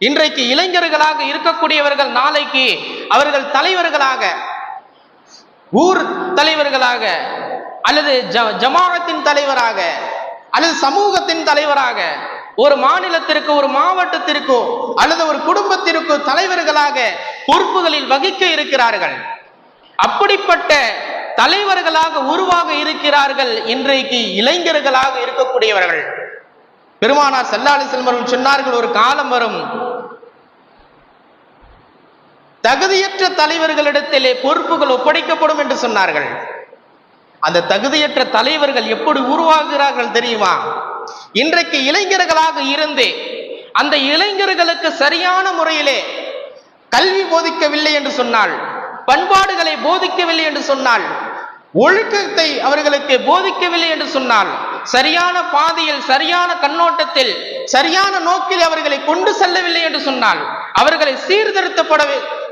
இன்றைக்கு இளைஞர்களாக இருக்கக்கூடியவர்கள் நாளைக்கு அவர்கள் தலைவர்களாக ஊர் தலைவர்களாக அல்லது ஜ- தலைவராக அல்லது சமூகத்தின் தலைவராக ஒரு மாநிலத்திற்கு ஒரு மாவட்டத்திற்கோ அல்லது ஒரு குடும்பத்திற்கோ தலைவர்களாக பொறுப்புகளில் வகிக்க இருக்கிறார்கள். அப்படிப்பட்ட தலைவர்களாக உருவாக இருக்கிறார்கள் இன்றைக்கு இளைஞர்களாக இருக்கக்கூடியவர்கள். பெருமானார் செல்லாலி செல்வர்கள் சொன்னார்கள் ஒரு காலம் வரும். தகுதியற்ற தலைவர்களிடத்திலே பொறுப்புகள் ஒப்படைக்கப்படும் என்று சொன்னார்கள். அந்த தகுதியற்ற தலைவர்கள் எப்படி உருவாகிறார்கள் தெரியுமா? இன்றைக்கு இளைஞர்களாக இருந்து அந்த இளைஞர்களுக்கு சரியான முறையிலே கல்வி போதிக்கவில்லை என்று சொன்னால் பண்பாடுகளை போதிக்கவில்லை என்று சொன்னால் ஒழுக்கத்தை அவர்களுக்கு போதிக்கவில்லை என்று சொன்னால் சரியான பாதையில் சரியான கண்ணோட்டத்தில் சரியான நோக்கில் அவர்களை கொண்டு செல்லவில்லை என்று சொன்னால் அவர்களை சீர்திருத்தப்பட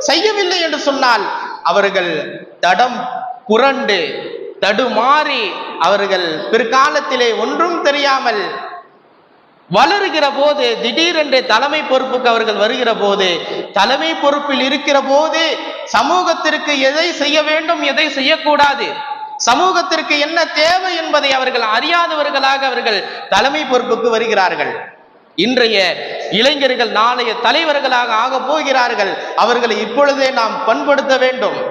செய்யவில்லை என்று சொன்னால் அவர்கள் தடம் புரண்டு தடுமாறி அவர்கள் பிற்காலத்திலே ஒன்றும் தெரியாமல் வளருகிற போது திடீரென்று தலைமை பொறுப்புக்கு அவர்கள் வருகிற போது தலைமை பொறுப்பில் இருக்கிற போது சமூகத்திற்கு எதை செய்ய வேண்டும் எதை செய்யக்கூடாது? சமூகத்திற்கு என்ன தேவை என்பதை அவர்கள் அறியாதவர்களாக அவர்கள் தலைமை பொறுப்புக்கு வருகிறார்கள். இன்றைய இளைஞர்கள் நாளைய தலைவர்களாக ஆக போகிறார்கள். அவர்களை இப்பொழுதே நாம் பண்படுத்த வேண்டும்.